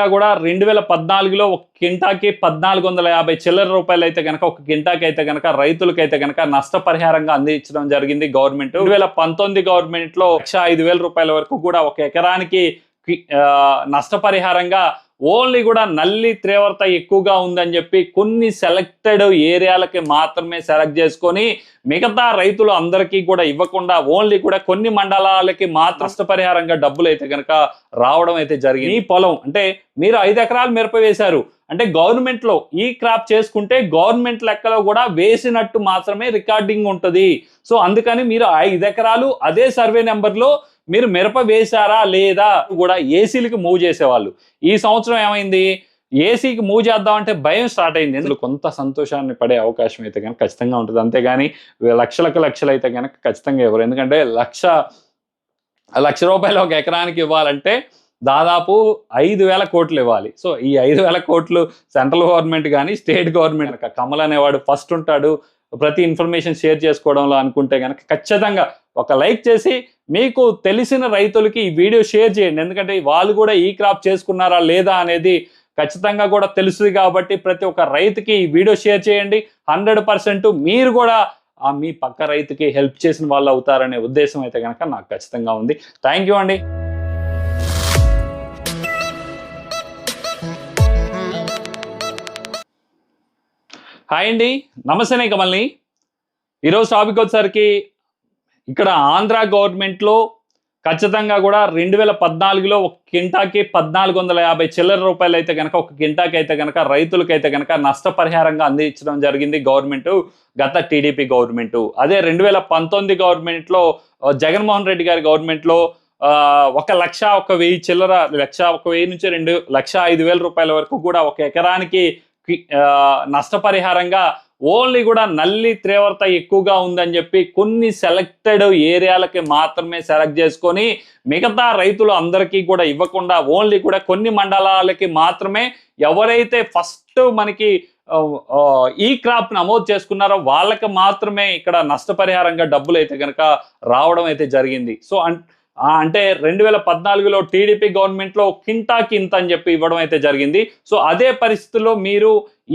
ఖచ్చితంగా కూడా రెండు వేల పద్నాలుగులో ఒక కింటాకి పద్నాలుగు వందల యాభై చిల్లర రూపాయలు అయితే కనుక ఒక కింటాకి అయితే కనుక రైతులకైతే కనుక నష్టపరిహారంగా అందించడం జరిగింది గవర్నమెంట్. రెండు వేల పంతొమ్మిది గవర్నమెంట్లో లక్ష ఐదు వేల రూపాయల వరకు కూడా ఒక ఎకరానికి ఆ, నష్టపరిహారంగా ఓన్లీ కూడా నల్లి తీవ్రత ఎక్కువగా ఉందని చెప్పి కొన్ని సెలెక్టెడ్ ఏరియాలకి మాత్రమే సెలెక్ట్ చేసుకొని మిగతా రైతులు అందరికీ కూడా ఇవ్వకుండా ఓన్లీ కూడా కొన్ని మండలాలకి మాత్రం నష్టపరిహారంగా డబ్బులు అయితే కనుక రావడం అయితే జరిగింది. ఈ పొలం అంటే మీరు ఐదు ఎకరాలు మిరప వేశారు. అంటే గవర్నమెంట్లో ఈ క్రాప్ చేసుకుంటే గవర్నమెంట్ లెక్కలో కూడా వేసినట్టు మాత్రమే రికార్డింగ్ ఉంటుంది. సో అందుకని మీరు ఐదు ఎకరాలు అదే సర్వే నెంబర్లో మీరు మిరప వేశారా లేదా కూడా ఏసీలకి మూవ్ చేసేవాళ్ళు. ఈ సంవత్సరం ఏమైంది? ఏసీకి మూవ్ చేద్దామంటే భయం స్టార్ట్ అయింది. ఇందులో కొంత సంతోషాన్ని పడే అవకాశం అయితే కనుక ఖచ్చితంగా ఉంటుంది. అంతేగాని లక్షలకు లక్షలు అయితే కనుక ఖచ్చితంగా ఇవ్వరు. ఎందుకంటే లక్ష లక్ష రూపాయలు ఒక ఎకరానికి ఇవ్వాలంటే దాదాపు ఐదు వేల కోట్లు ఇవ్వాలి. సో ఈ ఐదు వేల కోట్లు సెంట్రల్ గవర్నమెంట్ కానీ స్టేట్ గవర్నమెంట్ కనుక కమల్ అనేవాడు ఫస్ట్ ఉంటాడు. ప్రతి ఇన్ఫర్మేషన్ షేర్ చేసుకోవడంలో అనుకుంటే కనుక ఖచ్చితంగా ఒక లైక్ చేసి మీకు తెలిసిన రైతులకి ఈ వీడియో షేర్ చేయండి. ఎందుకంటే వాళ్ళు కూడా ఈ క్రాప్ చేసుకున్నారా లేదా అనేది ఖచ్చితంగా కూడా తెలుస్తుంది కాబట్టి ప్రతి ఒక్క రైతుకి ఈ వీడియో షేర్ చేయండి. హండ్రెడ్ పర్సెంట్ మీరు కూడా ఆ మీ పక్క రైతుకి హెల్ప్ చేసిన వాళ్ళు అవుతారనే ఉద్దేశం అయితే కనుక నాకు ఖచ్చితంగా ఉంది. థ్యాంక్ యూ అండి. హాయ్ అండి. నమస్తేనే కమల్ని. ఈరోజు టాపిక్ వచ్చేసరికి ఇక్కడ ఆంధ్ర గవర్నమెంట్లో ఖచ్చితంగా కూడా రెండు వేల పద్నాలుగులో ఒక కింటాకి పద్నాలుగు వందల యాభై చిల్లర రూపాయలు అయితే కనుక ఒక కింటాకి అయితే కనుక రైతులకైతే కనుక నష్టపరిహారంగా అందించడం జరిగింది గవర్నమెంట్ గత టీడీపీ గవర్నమెంట్ అదే రెండు వేల పంతొమ్మిది గవర్నమెంట్లో జగన్మోహన్ రెడ్డి గారి గవర్నమెంట్లో ఒక లక్ష ఒక వెయ్యి చిల్లర లక్ష ఒక వెయ్యి నుంచి రెండు లక్ష ఐదు వేల రూపాయల వరకు కూడా ఒక ఎకరానికి నష్టపరిహారంగా ఓన్లీ కూడా నల్లి తీవ్రత ఎక్కువగా ఉందని చెప్పి కొన్ని సెలెక్టెడ్ ఏరియాలకి మాత్రమే సెలెక్ట్ చేసుకొని మిగతా రైతులు అందరికీ కూడా ఇవ్వకుండా ఓన్లీ కూడా కొన్ని మండలాలకి మాత్రమే ఎవరైతే ఫస్ట్ మనకి ఈ క్రాప్ నమోదు చేసుకున్నారో వాళ్ళకి మాత్రమే ఇక్కడ నష్టపరిహారంగా డబ్బులు అయితే కనుక రావడం అయితే జరిగింది. సో అంటే రెండు వేల పద్నాలుగులో టీడీపీ గవర్నమెంట్లో కింటాకి ఇంత అని చెప్పి ఇవ్వడం అయితే జరిగింది. సో అదే పరిస్థితుల్లో మీరు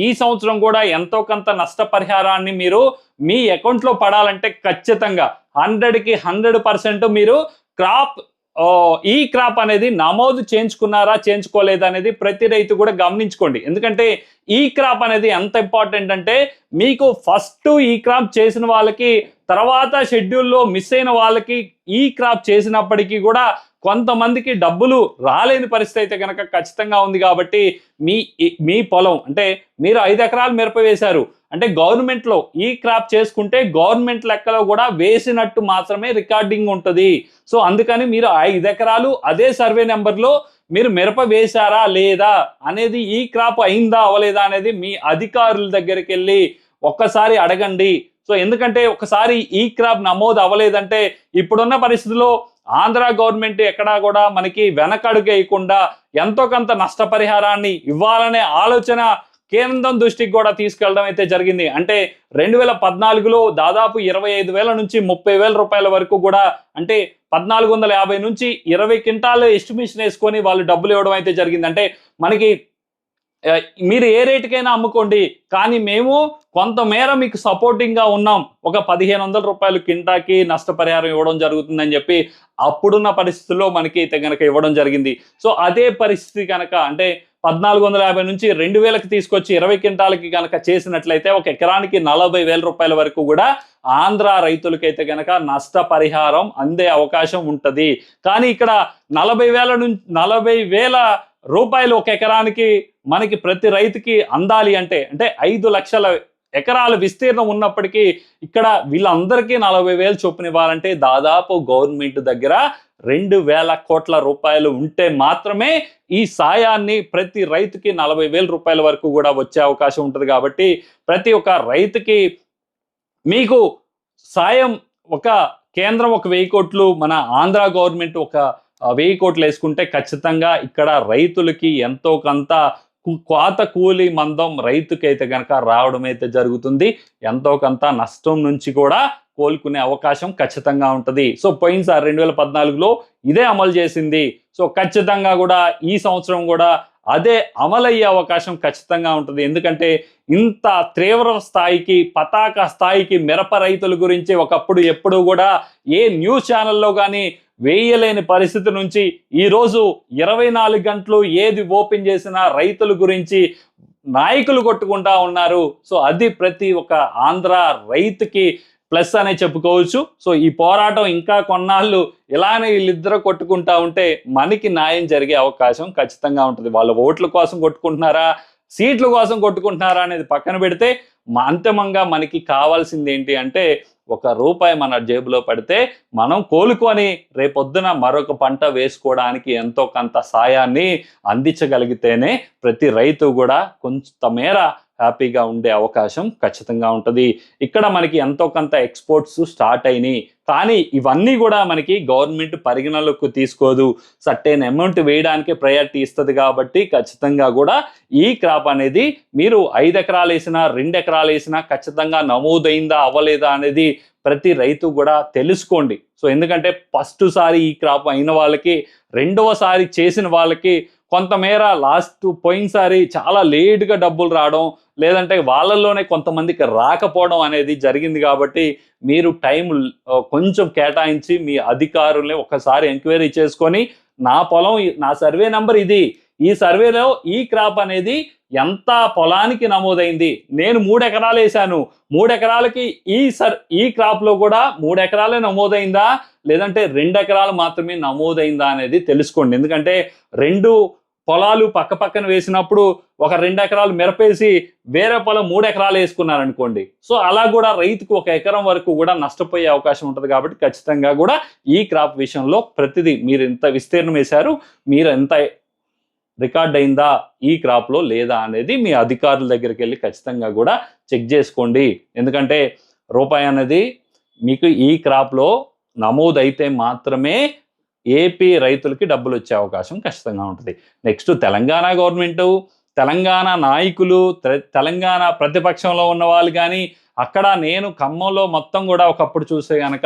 ఈ సంవత్సరం కూడా ఎంతో కొంత నష్టపరిహారాన్ని మీరు మీ అకౌంట్లో పడాలంటే ఖచ్చితంగా హండ్రెడ్కి హండ్రెడ్ పర్సెంట్ మీరు క్రాప్ ఈ క్రాప్ అనేది నమోదు చేయించుకున్నారా చేయించుకోలేదా అనేది ప్రతి రైతు కూడా గమనించుకోండి. ఎందుకంటే ఈ క్రాప్ అనేది ఎంత ఇంపార్టెంట్ అంటే మీకు ఫస్ట్ ఈ క్రాప్ చేసిన వాళ్ళకి తర్వాత షెడ్యూల్లో మిస్ అయిన వాళ్ళకి ఈ క్రాప్ చేసినప్పటికీ కూడా కొంతమందికి డబ్బులు రాలేని పరిస్థితి అయితే కనుక ఖచ్చితంగా ఉంది కాబట్టి మీ మీ పొలం అంటే మీరు ఐదు ఎకరాలు మిరప వేశారు అంటే గవర్నమెంట్లో ఈ క్రాప్ చేసుకుంటే గవర్నమెంట్ లెక్కలో కూడా వేసినట్టు మాత్రమే రికార్డింగ్ ఉంటుంది. సో అందుకని మీరు ఐదు ఎకరాలు అదే సర్వే నెంబర్లో మీరు మిరప వేశారా లేదా అనేది ఈ క్రాప్ అయిందా అవ్వలేదా అనేది మీ అధికారుల దగ్గరికి వెళ్ళి ఒక్కసారి అడగండి. సో ఎందుకంటే ఒకసారి ఈ క్రాప్ నమోదు అవ్వలేదంటే ఇప్పుడున్న పరిస్థితుల్లో ఆంధ్ర గవర్నమెంట్ ఎక్కడా కూడా మనకి వెనకడుగేయకుండా ఎంతో కొంత నష్టపరిహారాన్ని ఇవ్వాలనే ఆలోచన కేంద్రం దృష్టికి కూడా తీసుకెళ్ళడం అయితే జరిగింది. అంటే రెండు వేల పద్నాలుగులో దాదాపు ఇరవై ఐదు వేల నుంచి ముప్పై వేల రూపాయల వరకు కూడా అంటే పద్నాలుగు వందల యాభై నుంచి ఇరవై క్వింటాలు ఎస్టిమేషన్ వేసుకొని వాళ్ళు డబ్బులు ఇవ్వడం అయితే జరిగింది. అంటే మనకి మీరు ఏ రేటుకైనా అమ్ముకోండి. కానీ మేము కొంతమేర మీకు సపోర్టింగ్గా ఉన్నాం. ఒక పదిహేను వందల రూపాయలు కింటాకి నష్టపరిహారం ఇవ్వడం జరుగుతుందని చెప్పి అప్పుడున్న పరిస్థితుల్లో మనకి అయితే కనుక ఇవ్వడం జరిగింది. సో అదే పరిస్థితి కనుక అంటే పద్నాలుగు వందల యాభై నుంచి రెండు వేలకు తీసుకొచ్చి ఇరవై క్వింటాలకి కనుక చేసినట్లయితే ఒక ఎకరానికి నలభై వేల రూపాయల వరకు కూడా ఆంధ్ర రైతులకైతే కనుక నష్టపరిహారం అందే అవకాశం ఉంటుంది. కానీ ఇక్కడ నలభై వేల నుంచి నలభై వేల రూపాయలు ఒక ఎకరానికి మనకి ప్రతి రైతుకి అందాలి అంటే అంటే ఐదు లక్షల ఎకరాల విస్తీర్ణం ఉన్నప్పటికీ ఇక్కడ వీళ్ళందరికీ నలభై వేలు చొప్పున ఇవ్వాలంటే దాదాపు గవర్నమెంట్ దగ్గర రెండు వేల కోట్ల రూపాయలు ఉంటే మాత్రమే ఈ సాయాన్ని ప్రతి రైతుకి నలభై వేల రూపాయల వరకు కూడా వచ్చే అవకాశం ఉంటుంది కాబట్టి ప్రతి ఒక్క రైతుకి మీకు సాయం ఒక కేంద్రం ఒక వెయ్యి కోట్లు మన ఆంధ్ర గవర్నమెంట్ ఒక వెయ్యి కోట్లు వేసుకుంటే ఖచ్చితంగా ఇక్కడ రైతులకి ఎంతో కొంత కోత కూలి మందం రైతుకైతే కనుక రావడం అయితే జరుగుతుంది. ఎంతో కొంత నష్టం నుంచి కూడా కోలుకునే అవకాశం ఖచ్చితంగా ఉంటుంది. సో పోయినసారి రెండు వేల పద్నాలుగులో ఇదే అమలు చేసింది. సో ఖచ్చితంగా కూడా ఈ సంవత్సరం కూడా అదే అమలయ్యే అవకాశం ఖచ్చితంగా ఉంటుంది. ఎందుకంటే ఇంత తీవ్ర స్థాయికి పతాక స్థాయికి మిరప రైతుల గురించి ఒకప్పుడు ఎప్పుడు కూడా ఏ న్యూస్ ఛానల్లో కానీ వేయలేని పరిస్థితి నుంచి ఈరోజు ఇరవై నాలుగు గంటలు ఏది ఓపెన్ చేసినా రైతుల గురించి నాయకులు కొట్టుకుంటా ఉన్నారు. సో అది ప్రతి ఒక్క ఆంధ్ర రైతుకి ప్లస్ అనే చెప్పుకోవచ్చు. సో ఈ పోరాటం ఇంకా కొన్నాళ్ళు ఇలానే వీళ్ళిద్దరూ కొట్టుకుంటా ఉంటే మనకి న్యాయం జరిగే అవకాశం ఖచ్చితంగా ఉంటుంది. వాళ్ళ ఓట్ల కోసం కొట్టుకుంటున్నారా సీట్ల కోసం కొట్టుకుంటున్నారా అనేది పక్కన పెడితే అంతిమంగా మనకి కావాల్సింది ఏంటి అంటే ఒక రూపాయి మన జేబులో పడితే మనం కోలుకొని రేపొద్దున మరొక పంట వేసుకోవడానికి ఎంతో కొంత సాయాన్ని అందించగలిగితేనే ప్రతి రైతు కూడా కొంతమేర హ్యాపీగా ఉండే అవకాశం ఖచ్చితంగా ఉంటుంది. ఇక్కడ మనకి ఎంతో కొంత ఎక్స్పోర్ట్స్ స్టార్ట్ అయినాయి. కానీ ఇవన్నీ కూడా మనకి గవర్నమెంట్ పరిగణలోకి తీసుకోదు. సర్టైన్ అమౌంట్ వేయడానికి ప్రయారిటీ ఇస్తుంది కాబట్టి ఖచ్చితంగా కూడా ఈ క్రాప్ అనేది మీరు ఐదు ఎకరాలు వేసినా రెండు ఎకరాలు వేసినా ఖచ్చితంగా నమోదైందా అవ్వలేదా అనేది ప్రతి రైతు కూడా తెలుసుకోండి. సో ఎందుకంటే ఫస్ట్ సారి ఈ క్రాప్ అయిన వాళ్ళకి రెండవసారి చేసిన వాళ్ళకి కొంతమేర లాస్ట్ పోయినసారి చాలా లేట్గా డబ్బులు రావడం లేదంటే వాళ్ళల్లోనే కొంతమందికి రాకపోవడం అనేది జరిగింది కాబట్టి మీరు టైం కొంచెం కేటాయించి మీ అధికారుల్ని ఒకసారి ఎంక్వైరీ చేసుకొని నా పొలం నా సర్వే నంబర్ ఇది. ఈ సర్వేలో ఈ క్రాప్ అనేది ఎంత పొలానికి నమోదైంది? నేను మూడు ఎకరాలు వేసాను. మూడు ఎకరాలకి ఈ సర్ ఈ క్రాప్లో కూడా మూడు ఎకరాలే నమోదైందా? లేదంటే రెండు ఎకరాలు మాత్రమే నమోదైందా అనేది తెలుసుకోండి. ఎందుకంటే రెండు పొలాలు పక్క పక్కన వేసినప్పుడు ఒక రెండు ఎకరాలు మిరపేసి వేరే పొలం మూడు ఎకరాలు వేసుకున్నారనుకోండి. సో అలా కూడా రైతుకు ఒక ఎకరం వరకు కూడా నష్టపోయే అవకాశం ఉంటుంది కాబట్టి ఖచ్చితంగా కూడా ఈ క్రాప్ విషయంలో ప్రతిదీ మీరు ఎంత విస్తీర్ణం వేశారు మీరు ఎంత రికార్డ్ అయిందా ఈ క్రాప్లో లేదా అనేది మీ అధికారుల దగ్గరికి వెళ్ళి ఖచ్చితంగా కూడా చెక్ చేసుకోండి. ఎందుకంటే రూపాయి అనేది మీకు ఈ క్రాప్లో నమోదైతే మాత్రమే ఏపీ రైతులకి డబ్బులు వచ్చే అవకాశం ఖచ్చితంగా ఉంటుంది. నెక్స్ట్ తెలంగాణ గవర్నమెంటు తెలంగాణ నాయకులు తెలంగాణ ప్రతిపక్షంలో ఉన్న వాళ్ళు కానీ అక్కడ నేను ఖమ్మంలో మొత్తం కూడా ఒకప్పుడు చూస్తే కనుక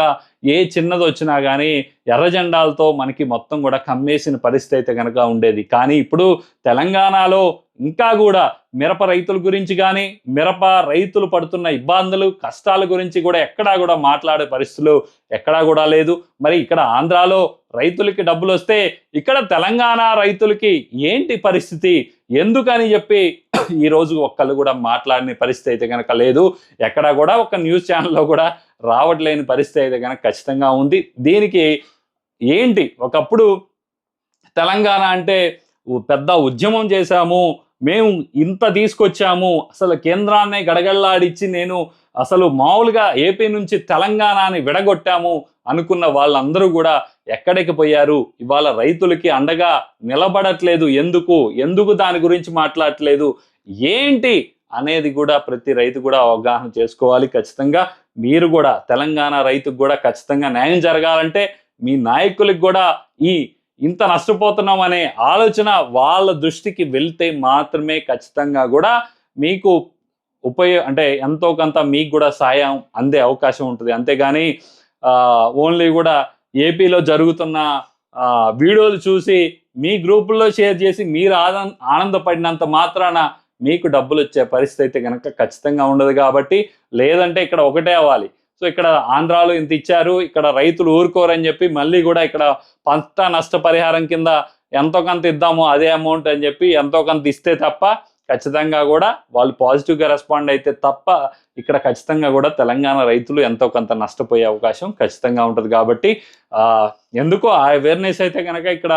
ఏ చిన్నది వచ్చినా కానీ ఎర్ర జెండాలతో మనకి మొత్తం కూడా కమ్మేసిన పరిస్థితి అయితే కనుక ఉండేది. కానీ ఇప్పుడు తెలంగాణలో ఇంకా కూడా మిరప రైతుల గురించి కానీ మిరప రైతులు పడుతున్న ఇబ్బందులు కష్టాల గురించి కూడా ఎక్కడా కూడా మాట్లాడే పరిస్థితులు ఎక్కడా కూడా లేదు. మరి ఇక్కడ ఆంధ్రాలో రైతులకి డబ్బులు వస్తే ఇక్కడ తెలంగాణ రైతులకి ఏంటి పరిస్థితి? ఎందుకని చెప్పి ఈ రోజు ఒక్కళ్ళు కూడా మాట్లాడిన పరిస్థితి అయితే కనుక లేదు. ఎక్కడా కూడా ఒక న్యూస్ ఛానల్లో కూడా రావట్లేని పరిస్థితి అయితే కనుక ఖచ్చితంగా ఉంది. దీనికి ఏంటి? ఒకప్పుడు తెలంగాణ అంటే పెద్ద ఉద్యమం చేశాము. మేము ఇంత తీసుకొచ్చాము. అసలు కేంద్రాన్నే గడగడలాడిచ్చి నేను అసలు మామూలుగా ఏపీ నుంచి తెలంగాణని విడగొట్టాము అనుకున్న వాళ్ళందరూ కూడా ఎక్కడికి పోయారు? ఇవాళ రైతులకి అండగా నిలబడట్లేదు. ఎందుకు? ఎందుకు దాని గురించి మాట్లాడట్లేదు? ఏంటి అనేది కూడా ప్రతి రైతు కూడా అవగాహన చేసుకోవాలి ఖచ్చితంగా. మీరు కూడా తెలంగాణ రైతుకు కూడా ఖచ్చితంగా న్యాయం జరగాలంటే మీ నాయకులకు కూడా ఈ ఇంత నష్టపోతున్నాం అనే ఆలోచన వాళ్ళ దృష్టికి వెళ్తే మాత్రమే ఖచ్చితంగా కూడా మీకు ఉపయోగ అంటే ఎంతో కొంత మీకు కూడా సాయం అందే అవకాశం ఉంటుంది. అంతేగాని ఓన్లీ కూడా ఏపీలో జరుగుతున్న వీడియోలు చూసి మీ గ్రూపుల్లో షేర్ చేసి మీరు ఆనంద ఆనందపడినంత మాత్రాన మీకు డబ్బులు వచ్చే పరిస్థితి అయితే కనుక ఖచ్చితంగా ఉండదు కాబట్టి లేదంటే ఇక్కడ ఒకటే అవ్వాలి. సో ఇక్కడ ఆంధ్రాలో ఇంత ఇచ్చారు ఇక్కడ రైతులు ఊరుకోరని చెప్పి మళ్ళీ కూడా ఇక్కడ పంట నష్టపరిహారం కింద ఎంతో కొంత ఇద్దాము అదే అమౌంట్ అని చెప్పి ఎంతో కొంత ఇస్తే తప్ప ఖచ్చితంగా కూడా వాళ్ళు పాజిటివ్గా రెస్పాండ్ అయితే తప్ప ఇక్కడ ఖచ్చితంగా కూడా తెలంగాణ రైతులు ఎంతో కొంత నష్టపోయే అవకాశం ఖచ్చితంగా ఉంటుంది కాబట్టి ఎందుకో ఆ అవేర్నెస్ అయితే కనుక ఇక్కడ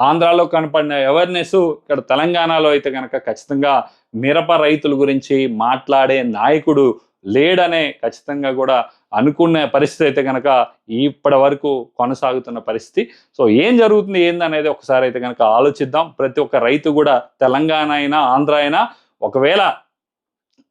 ఆంధ్రాలో కనపడిన అవేర్నెస్ ఇక్కడ తెలంగాణలో అయితే కనుక ఖచ్చితంగా మిరప రైతుల గురించి మాట్లాడే నాయకుడు లేడనే ఖచ్చితంగా కూడా అనుకునే పరిస్థితి అయితే కనుక ఇప్పటి వరకు కొనసాగుతున్న పరిస్థితి. సో ఏం జరుగుతుంది ఏందనేది ఒకసారి అయితే కనుక ఆలోచిద్దాం. ప్రతి ఒక్క రైతు కూడా తెలంగాణ అయినా ఆంధ్ర అయినా ఒకవేళ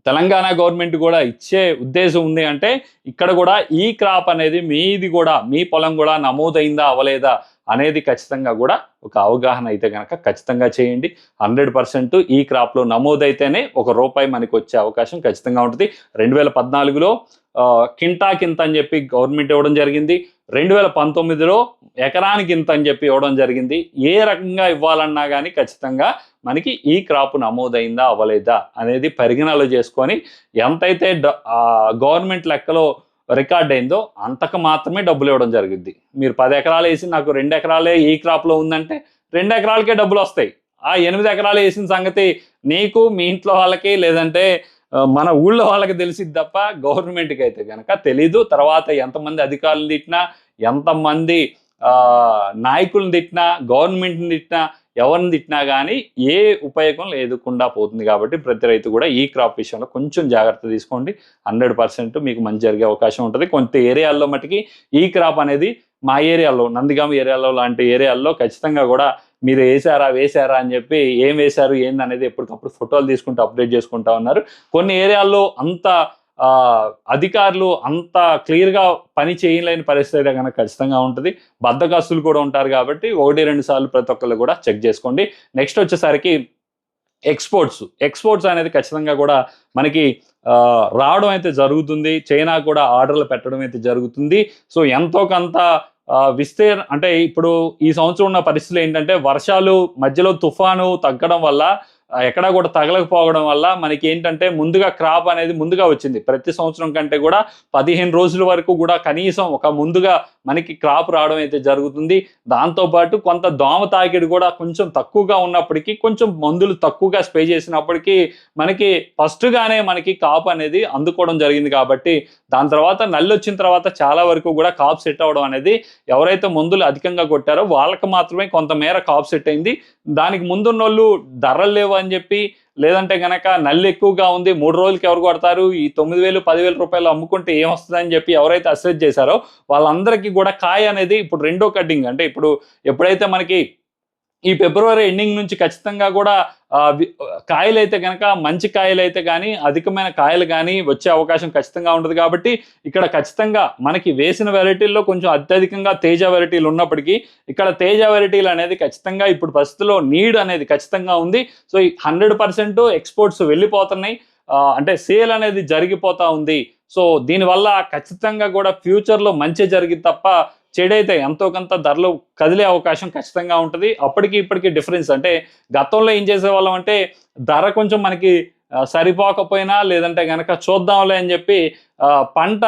తెలంగాణ గవర్నమెంట్ కూడా ఇచ్చే ఉద్దేశం ఉంది అంటే ఇక్కడ కూడా ఈ క్రాప్ అనేది మీది కూడా మీ పొలం కూడా నమోదైందా అవ్వలేదా అనేది ఖచ్చితంగా కూడా ఒక అవగాహన అయితే కనుక ఖచ్చితంగా చేయండి. హండ్రెడ్ పర్సెంట్ ఈ క్రాప్లో నమోదైతేనే ఒక రూపాయి మనకి వచ్చే అవకాశం ఖచ్చితంగా ఉంటుంది. రెండు వేల పద్నాలుగులో కింటాకి ఇంత అని చెప్పి గవర్నమెంట్ ఇవ్వడం జరిగింది. రెండు వేల పంతొమ్మిదిలో ఎకరానికి ఇంత అని చెప్పి ఇవ్వడం జరిగింది. ఏ రకంగా ఇవ్వాలన్నా కానీ ఖచ్చితంగా మనకి ఈ క్రాప్ నమోదైందా అవ్వలేదా అనేది పరిగణలో చేసుకొని ఎంతైతే గవర్నమెంట్ లెక్కలో రికార్డ్ అయిందో అంతకు మాత్రమే డబ్బులు ఇవ్వడం జరిగింది. మీరు పది ఎకరాలు వేసి నాకు రెండు ఎకరాలే ఈ క్రాప్లో ఉందంటే రెండు ఎకరాలకే డబ్బులు వస్తాయి. ఆ ఎనిమిది ఎకరాలు వేసిన సంగతి నీకు మీ ఇంట్లో వాళ్ళకి లేదంటే మన ఊళ్ళో వాళ్ళకి తెలిసింది తప్ప గవర్నమెంట్కి అయితే కనుక తెలీదు. తర్వాత ఎంతమంది అధికారులు తిట్టినా ఎంతమంది నాయకులను తిట్టినా గవర్నమెంట్ని తిట్టినా ఎవరిని తిట్టినా కానీ ఏ ఉపయోగం లేకుండా పోతుంది కాబట్టి ప్రతి రైతు కూడా ఈ క్రాప్ విషయంలో కొంచెం జాగ్రత్త తీసుకోండి. హండ్రెడ్ పర్సెంట్ మీకు మంచి జరిగే అవకాశం ఉంటుంది. కొంత ఏరియాల్లో మటుకి ఈ క్రాప్ అనేది మా ఏరియాలో నందిగామ ఏరియాలో లాంటి ఏరియాల్లో ఖచ్చితంగా కూడా మీరు వేసారా వేసారా అని చెప్పి ఏం వేశారు ఏంది అనేది ఎప్పటికప్పుడు ఫోటోలు తీసుకుంటూ అప్డేట్ చేసుకుంటా ఉన్నారు. కొన్ని ఏరియాల్లో అంత అధికారులు అంత క్లియర్గా పని చేయలేని పరిస్థితి అయితే కనుక ఖచ్చితంగా ఉంటుంది. బద్దకాస్తులు కూడా ఉంటారు కాబట్టి ఒకటి రెండు సార్లు ప్రతి ఒక్కళ్ళు కూడా చెక్ చేసుకోండి. నెక్స్ట్ వచ్చేసరికి ఎక్స్పోర్ట్స్. ఎక్స్పోర్ట్స్ అనేది ఖచ్చితంగా కూడా మనకి రావడం అయితే జరుగుతుంది. చైనా కూడా ఆర్డర్లు పెట్టడం అయితే జరుగుతుంది. సో ఎంతో కొంత ఆ, విస్తీర్ అంటే ఇప్పుడు ఈ సంవత్సరం ఉన్న పరిస్థితులు ఏంటంటే వర్షాలు మధ్యలో తుఫాను తగ్గడం వల్ల ఎక్కడా కూడా తగలకపోవడం వల్ల మనకి ఏంటంటే ముందుగా క్రాప్ అనేది ముందుగా వచ్చింది. ప్రతి సంవత్సరం కంటే కూడా పదిహేను రోజుల వరకు కూడా కనీసం ఒక ముందుగా మనకి క్రాప్ రావడం అయితే జరుగుతుంది. దాంతోపాటు కొంత దోమ తాకిడి కూడా కొంచెం తక్కువగా ఉన్నప్పటికీ కొంచెం మందులు తక్కువగా స్ప్రే చేసినప్పటికీ మనకి ఫస్ట్గానే మనకి కాప్ అనేది అందుకోవడం జరిగింది కాబట్టి దాని తర్వాత నల్లి వచ్చిన తర్వాత చాలా వరకు కూడా కాప్ సెట్ అవ్వడం అనేది ఎవరైతే మందులు అధికంగా కొట్టారో వాళ్ళకి మాత్రమే కొంతమేర కాప్ సెట్ అయింది. దానికి ముందున్న వాళ్ళు ధరలు లేవు అని చెప్పి లేదంటే గనక నల్లి ఎక్కువగా ఉంది మూడు రోజులకి ఎవరు కొడతారు? ఈ తొమ్మిది వేలు పదివేల రూపాయలు అమ్ముకుంటే ఏమొస్తుందని చెప్పి ఎవరైతే అసెస్ చేశారో వాళ్ళందరికీ కూడా కాయ అనేది ఇప్పుడు రెండో కడ్డింగ్. అంటే ఇప్పుడు ఎప్పుడైతే మనకి ఈ ఫిబ్రవరి ఎండింగ్ నుంచి ఖచ్చితంగా కూడా కాయలైతే కనుక మంచి కాయలైతే కానీ అధికమైన కాయలు కానీ వచ్చే అవకాశం ఖచ్చితంగా ఉంటుంది కాబట్టి ఇక్కడ ఖచ్చితంగా మనకి వేసిన వెరైటీల్లో కొంచెం అత్యధికంగా తేజ వెరైటీలు ఉన్నప్పటికీ ఇక్కడ తేజ వెరైటీలు అనేది ఖచ్చితంగా ఇప్పుడు పరిస్థితిలో నీడ్ అనేది ఖచ్చితంగా ఉంది. సో ఈ హండ్రెడ్ పర్సెంట్ ఎక్స్పోర్ట్స్ వెళ్ళిపోతున్నాయి. అంటే సేల్ అనేది జరిగిపోతూ ఉంది. సో దీనివల్ల ఖచ్చితంగా కూడా ఫ్యూచర్లో మంచి జరిగింది తప్ప చెడైతే ఎంతో కొంత ధరలు కదిలే అవకాశం ఖచ్చితంగా ఉంటుంది. అప్పటికి ఇప్పటికి డిఫరెన్స్ అంటే గతంలో ఏం చేసేవాళ్ళం అంటే ధర కొంచెం మనకి సరిపోకపోయినా లేదంటే గనక చూద్దాంలే అని చెప్పి పంట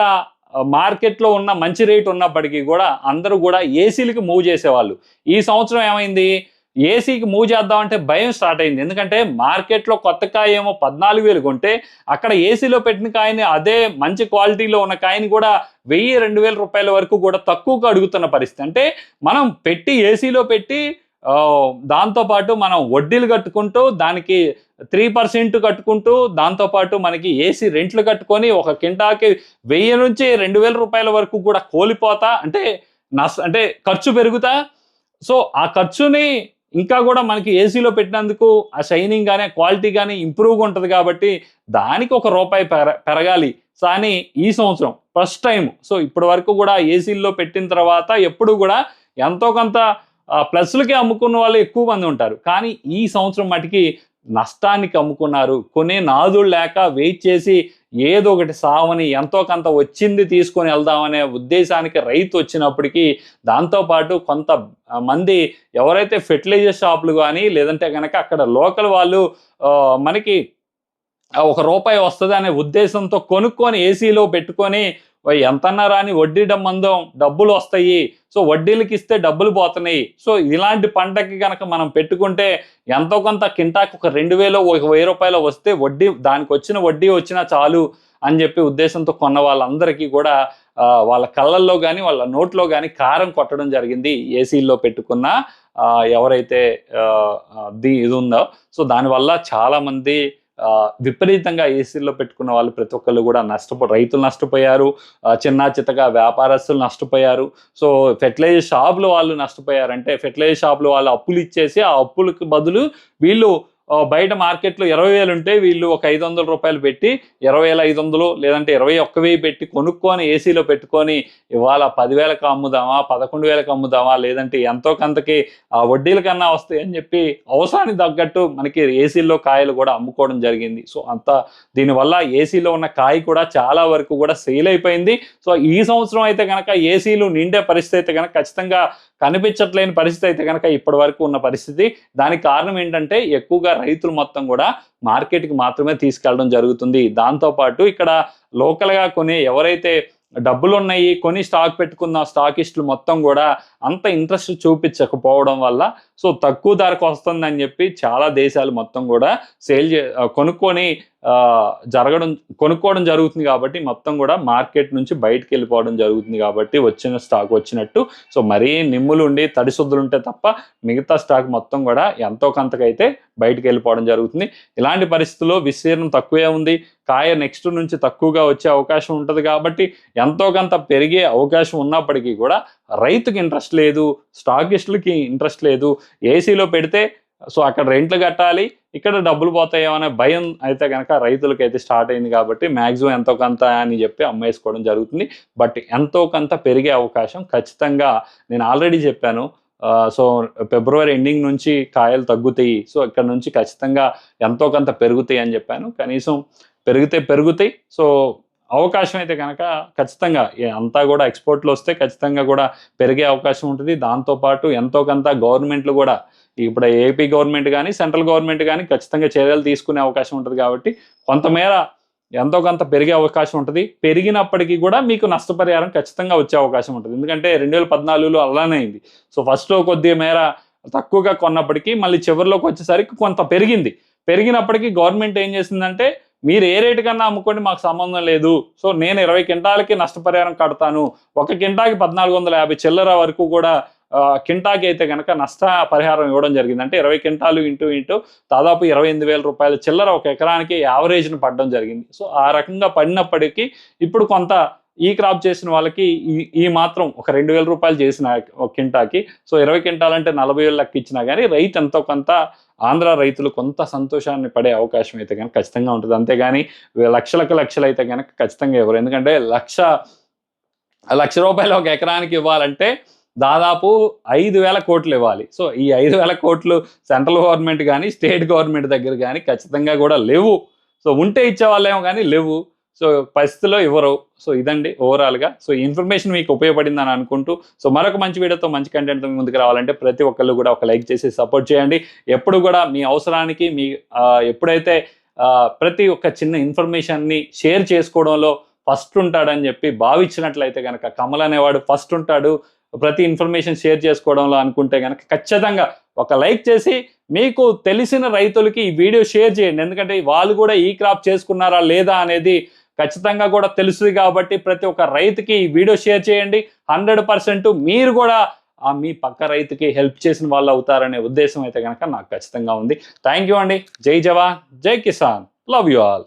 మార్కెట్లో ఉన్న మంచి రేట్ ఉన్నప్పటికీ కూడా అందరూ కూడా ఏసీలకి మూవ్ చేసేవాళ్ళు. ఈ సంవత్సరం ఏమైంది? ఏసీకి మూవ్ చేద్దామంటే భయం స్టార్ట్ అయింది. ఎందుకంటే మార్కెట్లో కొత్త కాయ ఏమో పద్నాలుగు వేలు కొంటే అక్కడ ఏసీలో పెట్టిన కాయని అదే మంచి క్వాలిటీలో ఉన్న కాయని కూడా వెయ్యి రెండు వేల రూపాయల వరకు కూడా తక్కువగా అడుగుతున్న పరిస్థితి. అంటే మనం పెట్టి ఏసీలో పెట్టి దాంతోపాటు మనం వడ్డీలు కట్టుకుంటూ దానికి త్రీ పర్సెంట్ కట్టుకుంటూ దాంతోపాటు మనకి ఏసీ రెంట్లు కట్టుకొని ఒక కింటాకి వెయ్యి నుంచి రెండు వేల రూపాయల వరకు కూడా కోల్పోతా అంటే నష్ట అంటే ఖర్చు పెరుగుతా. సో ఆ ఖర్చుని ఇంకా కూడా మనకి ఏసీలో పెట్టినందుకు ఆ షైనింగ్ కానీ క్వాలిటీ కానీ ఇంప్రూవ్గా ఉంటుంది కాబట్టి దానికి ఒక రూపాయి పెర పెరగాలి. కానీ ఈ సంవత్సరం ఫస్ట్ టైం సో ఇప్పటి వరకు కూడా ఏసీల్లో పెట్టిన తర్వాత ఎప్పుడు కూడా ఎంతో కొంత ప్లస్లకే అమ్ముకున్న వాళ్ళు ఎక్కువ మంది ఉంటారు. కానీ ఈ సంవత్సరం మటుకి నష్టానికి అమ్ముకున్నారు కొనే నాదులు లేక వెయిట్ చేసి ఏదో ఒకటి సావని ఎంతో కొంత వచ్చింది తీసుకొని వెళ్దామనే ఉద్దేశానికి రైతు వచ్చినప్పటికీ దాంతోపాటు కొంత మంది ఎవరైతే ఫెర్టిలైజర్ షాపులు కానీ లేదంటే కనుక అక్కడ లోకల్ వాళ్ళు మనకి ఒక రూపాయి వస్తుంది అనే ఉద్దేశంతో కొనుక్కొని ఏసీలో పెట్టుకొని ఎంతన్నా రాని వడ్డీ డమ్మందం డబ్బులు వస్తాయి. సో వడ్డీలకి ఇస్తే డబ్బులు పోతున్నాయి. సో ఇలాంటి పంటకి కనుక మనం పెట్టుకుంటే ఎంతో కొంత కింటాకి ఒక రెండు వేలు ఒక వెయ్యి రూపాయలు వస్తే వడ్డీ దానికి వచ్చిన వడ్డీ వచ్చినా చాలు అని చెప్పి ఉద్దేశంతో కొన్న వాళ్ళందరికీ కూడా వాళ్ళ కళ్ళల్లో కానీ వాళ్ళ నోట్లో కానీ కారం కొట్టడం జరిగింది ఏసీల్లో పెట్టుకున్న ఎవరైతే ది ఇది ఉందో. సో దానివల్ల చాలామంది విపరీతంగా ఏసీల్లో పెట్టుకున్న వాళ్ళు ప్రతి ఒక్కళ్ళు కూడా నష్టపో రైతులు నష్టపోయారు చిన్న చితగా వ్యాపారస్తులు నష్టపోయారు. సో ఫెర్టిలైజర్ షాపులు వాళ్ళు నష్టపోయారంటే ఫెర్టిలైజర్ షాపులు వాళ్ళు అప్పులు ఇచ్చేసి ఆ అప్పులకు బదులు వీళ్ళు బయట మార్కెట్లో ఇరవై వేలు ఉంటే వీళ్ళు ఒక ఐదు వందల రూపాయలు పెట్టి ఇరవై వేల ఐదు వందలు లేదంటే ఇరవై ఒక్క వెయ్యి పెట్టి కొనుక్కొని ఏసీలో పెట్టుకొని ఇవాళ పదివేలకు అమ్ముదామా పదకొండు వేలకు అమ్ముదామా లేదంటే ఎంతో కొంతకి ఆ వడ్డీల కన్నా వస్తాయి అని చెప్పి అవసరానికి తగ్గట్టు మనకి ఏసీలో కాయలు కూడా అమ్ముకోవడం జరిగింది. సో అంత దీనివల్ల ఏసీలో ఉన్న కాయ కూడా చాలా వరకు కూడా సేల్ అయిపోయింది. సో ఈ సంవత్సరం అయితే కనుక ఏసీలు నిండే పరిస్థితి అయితే కనుక ఖచ్చితంగా కనిపించట్లేని పరిస్థితి అయితే కనుక ఇప్పటి వరకు ఉన్న పరిస్థితి. దానికి కారణం ఏంటంటే ఎక్కువగా రైతులు మొత్తం కూడా మార్కెట్కి మాత్రమే తీసుకెళ్ళడం జరుగుతుంది. దాంతోపాటు ఇక్కడ లోకల్గా కొనే ఎవరైతే డబ్బులు ఉన్నాయి కొని స్టాక్ పెట్టుకున్న స్టాకిస్టులు మొత్తం కూడా అంత ఇంట్రెస్ట్ చూపించకపోవడం వల్ల సో తక్కువ ధరకు వస్తుందని చెప్పి చాలా దేశాలు మొత్తం కూడా సేల్ చే కొనుక్కొని జరగడం కొనుక్కోవడం జరుగుతుంది కాబట్టి మొత్తం కూడా మార్కెట్ నుంచి బయటకు వెళ్ళిపోవడం జరుగుతుంది కాబట్టి వచ్చిన స్టాక్ వచ్చినట్టు. సో మరీ నిమ్ములు ఉండి తడిశుద్ధులు ఉంటే తప్ప మిగతా స్టాక్ మొత్తం కూడా ఎంతో కొంతకైతే బయటకు వెళ్ళిపోవడం జరుగుతుంది. ఇలాంటి పరిస్థితుల్లో విస్తీర్ణం తక్కువే ఉంది. కాయ నెక్స్ట్ నుంచి తక్కువగా వచ్చే అవకాశం ఉంటుంది కాబట్టి ఎంతో కొంత పెరిగే అవకాశం ఉన్నప్పటికీ కూడా రైతుకి ఇంట్రెస్ట్ లేదు స్టాకిస్టులకి ఇంట్రెస్ట్ లేదు. ఏసీలో పెడితే సో అక్కడ రెంట్లు కట్టాలి ఇక్కడ డబ్బులు పోతాయో అనే భయం అయితే కనుక రైతులకి అయితే స్టార్ట్ అయింది కాబట్టి మ్యాక్సిమం ఎంతో కొంత అని చెప్పి అమ్మేసుకోవడం జరుగుతుంది. బట్ ఎంతో కొంత పెరిగే అవకాశం ఖచ్చితంగా నేను ఆల్రెడీ చెప్పాను. సో ఫిబ్రవరి ఎండింగ్ నుంచి కాయలు తగ్గుతాయి. సో ఇక్కడ నుంచి ఖచ్చితంగా ఎంతో కొంత పెరుగుతాయి అని చెప్పాను. కనీసం పెరిగితే పెరుగుతాయి. సో అవకాశం అయితే కనుక ఖచ్చితంగా అంతా కూడా ఎక్స్పోర్ట్లు వస్తే ఖచ్చితంగా కూడా పెరిగే అవకాశం ఉంటుంది. దాంతోపాటు ఎంతో కొంత గవర్నమెంట్లు కూడా ఇప్పుడు ఏపీ గవర్నమెంట్ కానీ సెంట్రల్ గవర్నమెంట్ కానీ ఖచ్చితంగా చర్యలు తీసుకునే అవకాశం ఉంటుంది కాబట్టి కొంతమేర ఎంతో కొంత పెరిగే అవకాశం ఉంటుంది. పెరిగినప్పటికీ కూడా మీకు నష్టపరిహారం ఖచ్చితంగా వచ్చే అవకాశం ఉంటుంది. ఎందుకంటే రెండు వేల పద్నాలుగులో అలానే అయింది. సో ఫస్ట్లో కొద్దిగా మేర తక్కువగా కొన్నప్పటికీ మళ్ళీ చివరిలోకి వచ్చేసరికి కొంత పెరిగింది. పెరిగినప్పటికీ గవర్నమెంట్ ఏం చేసిందంటే మీరు ఏ రేటు కన్నా అమ్ముకోండి మాకు సంబంధం లేదు. సో నేను ఇరవై కింటాలకి నష్టపరిహారం కడతాను. ఒక కింటాకి పద్నాలుగు వందల యాభై చిల్లర వరకు కూడా కింటాకి అయితే కనుక నష్ట పరిహారం ఇవ్వడం జరిగింది. అంటే ఇరవై కింటాలు ఇంటూ ఇంటూ దాదాపు ఇరవై ఎనిమిది వేల రూపాయల చిల్లర ఒక ఎకరానికి యావరేజ్ను పడడం జరిగింది. సో ఆ రకంగా పడినప్పటికీ ఇప్పుడు కొంత ఈ క్రాప్ చేసిన వాళ్ళకి ఈ ఈ మాత్రం ఒక రెండు వేల రూపాయలు చేసిన ఒక కింటాకి. సో ఇరవై కింటాలంటే నలభై వేలు లెక్క ఇచ్చినా కానీ రైతు ఎంతో కొంత ఆంధ్ర రైతులు కొంత సంతోషాన్ని పడే అవకాశం అయితే కనుక ఖచ్చితంగా ఉంటుంది. అంతేగాని లక్షలకు లక్షలు అయితే కనుక ఖచ్చితంగా ఇవ్వరు. ఎందుకంటే లక్ష లక్ష రూపాయలు ఒక ఎకరానికి ఇవ్వాలంటే దాదాపు ఐదు వేల కోట్లు ఇవ్వాలి. సో ఈ ఐదు వేల కోట్లు సెంట్రల్ గవర్నమెంట్ కానీ స్టేట్ గవర్నమెంట్ దగ్గర కానీ ఖచ్చితంగా కూడా లేవు. సో ఉంటే ఇచ్చేవాళ్ళేమో కానీ లేవు. సో పరిస్థితిలో ఇవ్వరు సో ఇదండి ఓవరాల్గా సో ఈ ఇన్ఫర్మేషన్ మీకు ఉపయోగపడిందని అనుకుంటూ సో మరొక మంచి వీడియోతో మంచి కంటెంట్తో మీ ముందుకు రావాలంటే ప్రతి ఒక్కళ్ళు కూడా ఒక లైక్ చేసి సపోర్ట్ చేయండి. ఎప్పుడు కూడా మీ అవసరానికి మీ ఎప్పుడైతే ప్రతి ఒక్క చిన్న ఇన్ఫర్మేషన్ని షేర్ చేసుకోవడంలో ఫస్ట్ ఉంటాడని చెప్పి భావించినట్లయితే కనుక కమల్ అనేవాడు ఫస్ట్ ఉంటాడు. ప్రతి ఇన్ఫర్మేషన్ షేర్ చేసుకోవడంలో అనుకుంటే కనుక ఖచ్చితంగా ఒక లైక్ చేసి మీకు తెలిసిన రైతులకి ఈ వీడియో షేర్ చేయండి. ఎందుకంటే వాళ్ళు కూడా ఈ క్రాప్ చేసుకున్నారా లేదా అనేది ఖచ్చితంగా కూడా తెలుస్తుంది కాబట్టి ప్రతి ఒక్క రైతుకి ఈ వీడియో షేర్ చేయండి. హండ్రెడ్ పర్సెంట్ మీరు కూడా ఆ మీ పక్క రైతుకి హెల్ప్ చేసిన వాళ్ళు అవుతారనే ఉద్దేశం అయితే కనుక నాకు ఖచ్చితంగా ఉంది. థ్యాంక్ యూ అండి. జై జవాన్. జై కిసాన్. Love you all.